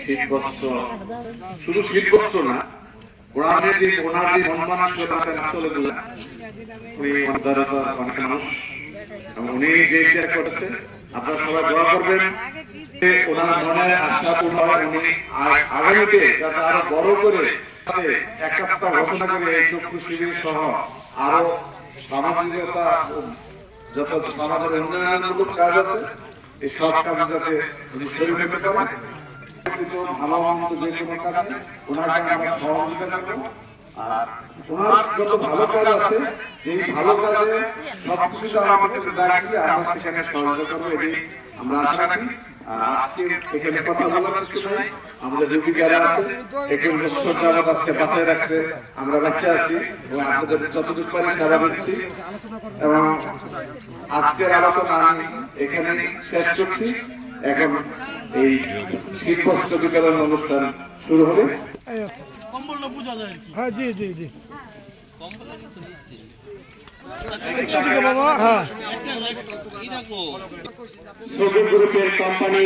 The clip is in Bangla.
শীতবস্ত্র শুধু শীতবস্ত্র না কোরআনের যে ওনার যে মন মানসিকতা আসলে উনি অন্তরতা অনেক মানুষ উনি যে ইতিহাস করেছে আপনারা সবাই দোয়া করবেন ওনার মনের আশা পূর্ণ হয় উনি আগামীতে যাতে আরও বড় করে যাতে ঘোষণা করে এই চক্ষু শিবির সহ আরও সামাজিকতা যত সমাজের উন্নয়নমূলক কাজ আছে এই সব কাজে যাতে উনি শরীরে হতে পারেন। ভালো মন্দ যে কোনো কাজে ওনাকে আমরা সহযোগিতা করব। আর যত ভালো কাজ আছে সেই ভালো কাজে সব কিছু আমাদের আমরা সেখানে করব এটি আমরা আশা রাখি। আজকে রাখছে। আমরা বাচ্চা আছি এবং আপনাদের যতটুকু পারি সেবা দিচ্ছি এবং আজকের আলোচনা আমি এখানে শেষ করছি। এখন এই শীতবস্ত্র বিতরণ অনুষ্ঠান শুরু হবে। হ্যাঁ জি জি জি। বাবা হ্যাঁ গ্রুপের কোম্পানি